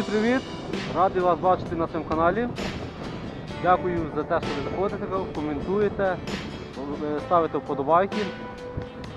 Друзі, привіт! Радий вас бачити на цьому каналі. Дякую за те, що ви заходите, коментуєте, ставите вподобайки.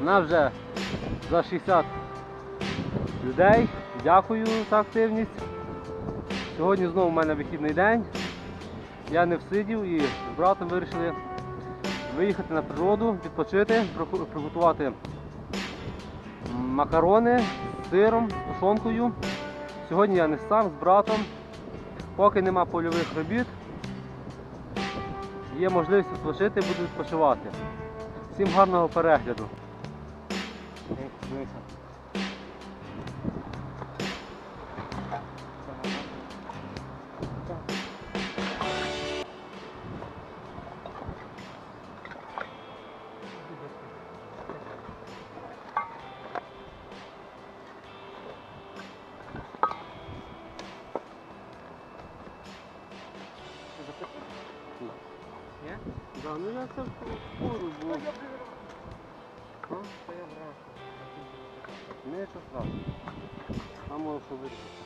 У нас вже за 60 людей. Дякую за активність. Сьогодні знову в мене вихідний день. Я не всидів і з братом вирішили виїхати на природу, відпочити, приготувати макарони з сиром, з тушонкою. Сьогодні я не сам з братом. Поки нема польових робіт, є можливість відпочити, буду відпочивати. Всім гарного перегляду. Да, ну я це вкуру, бо Та я брав. не що страшно. А може вирішити.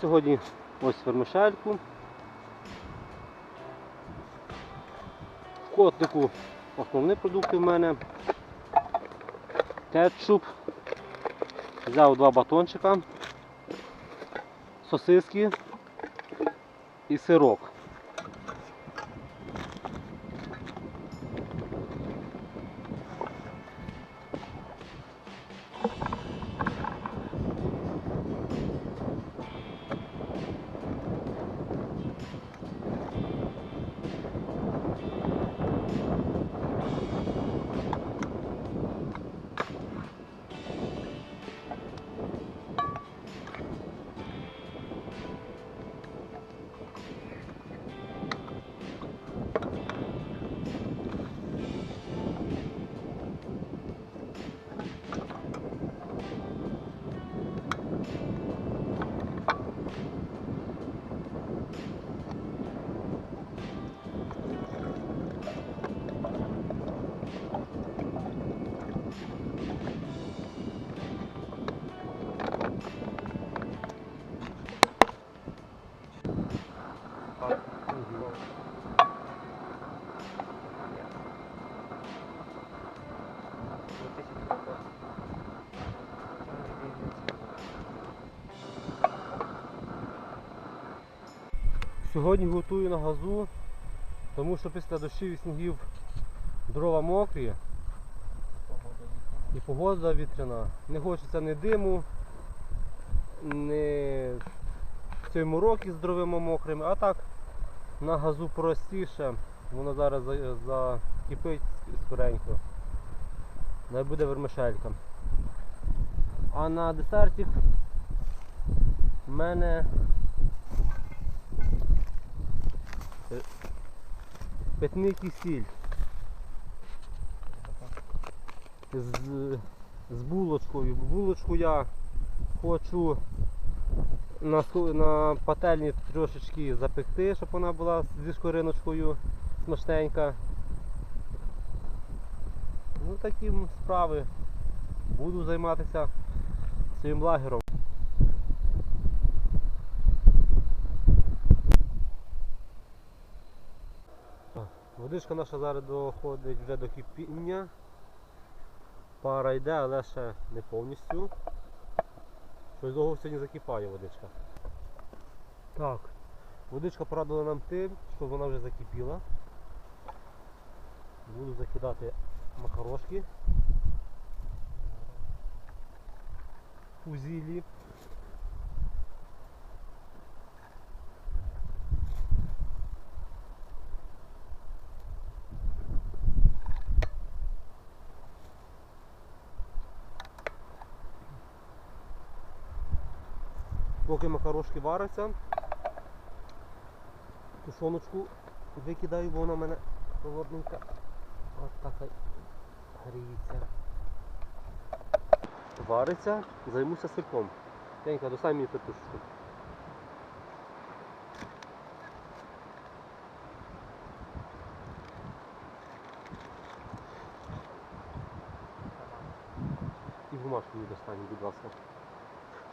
Сьогодні ось вермишельку. В котику основні продукти в мене. Кетчуп. Взяв два батончика, сосиски і сирок. Сьогодні готую на газу, тому що після дощів і снігів дрова мокрі і погода вітряна. Не хочеться ні диму, ні цієї мороки з дровами мокрими, а так на газу простіше, воно зараз за- закипить скоренько. Не буде вермишелька. А на десертик в мене питний кисіль з, з булочкою. Булочку я хочу на, на пательні трошечки запекти, щоб вона була зі шкориночкою смачненька. Ну такі справи. Буду займатися своїм лагером. Водичка наша зараз доходить вже до кипіння. Пара йде, але ще не повністю. Щось довго сьогодні закипає водичка. Так, водичка порадила нам тим, що вона вже закипіла. Буду закидати макарошки. Фузілі. Поки макарошки вариться, тушоночку викидаю, бо вона в мене холодненька. От така гріється. Вариться, займуся сирком. Тенька, достань мені петушку. І бумажку мені достань, будь ласка.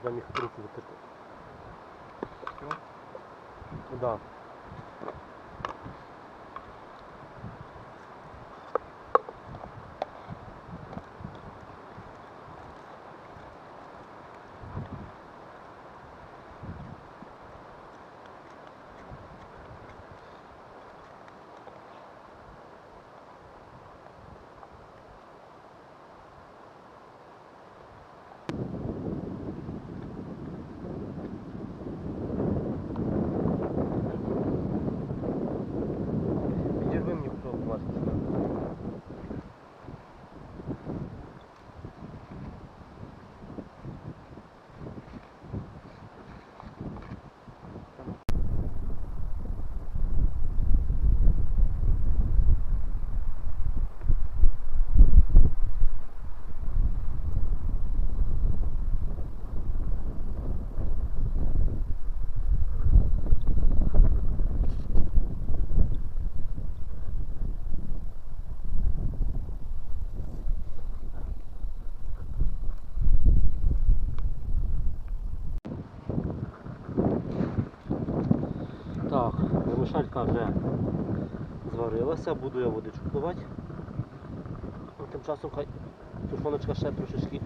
Щоб я міг руки витерти. Що? Да. Підірви мені хто гумашку. Так, мішалька вже зварилася, буду я водичку пливати. Тим часом хай тушоночка ще трошечки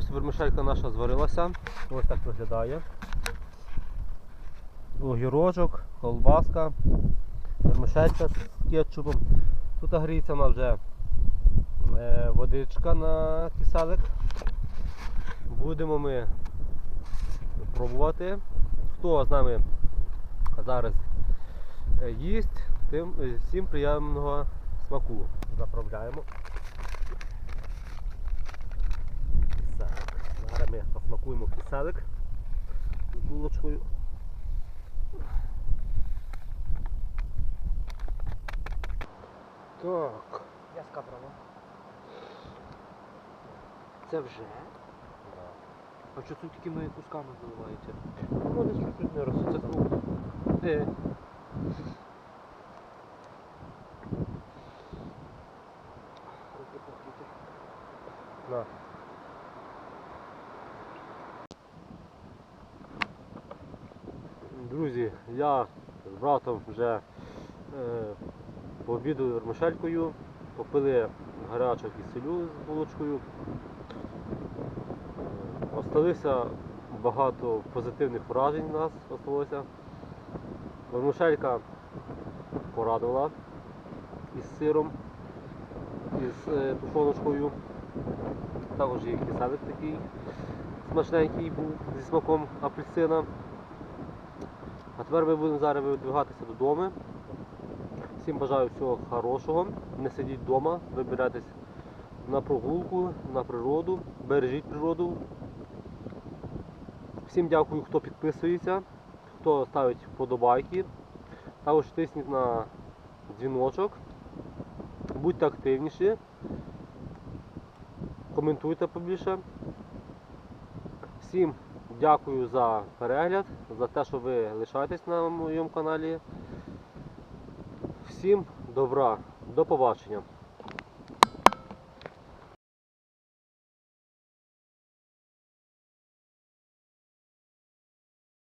Ось вермишелька наша зварилася. Ось так виглядає. Огірочок, колбаска, вермишелька з кетчупом. Тут гріється вона вже е, водичка на киселик. Будемо ми пробувати. Хто з нами зараз е, їсть, тим е, всім приємного смаку. Заправляємо. Так, зараз ми посмакуємо киселик. сонечкою. Так. Я з. Це вже? А що тут такими кусками заливається? Ну, вони чуть-чуть не ростуть. Це круто. Е. На. Друзі, я з братом вже е, пообідали вермишелькою, попили гарячого киселю з булочкою. Е, Осталися багато позитивних вражень у нас осталося. Вермишелька порадувала із сиром, із е, тушоночкою. Також і киселик такий смачненький був зі смаком апельсина. А тепер ми будемо зараз видвигатися додому. Всім бажаю всього хорошого. Не сидіть вдома, вибирайтесь на прогулку, на природу, бережіть природу. Всім дякую, хто підписується, хто ставить вподобайки. Також тисніть на дзвіночок. Будьте активніші. Коментуйте побільше. Всім дякую за перегляд, за те, що ви лишаєтесь на моєму каналі. Всім добра, до побачення.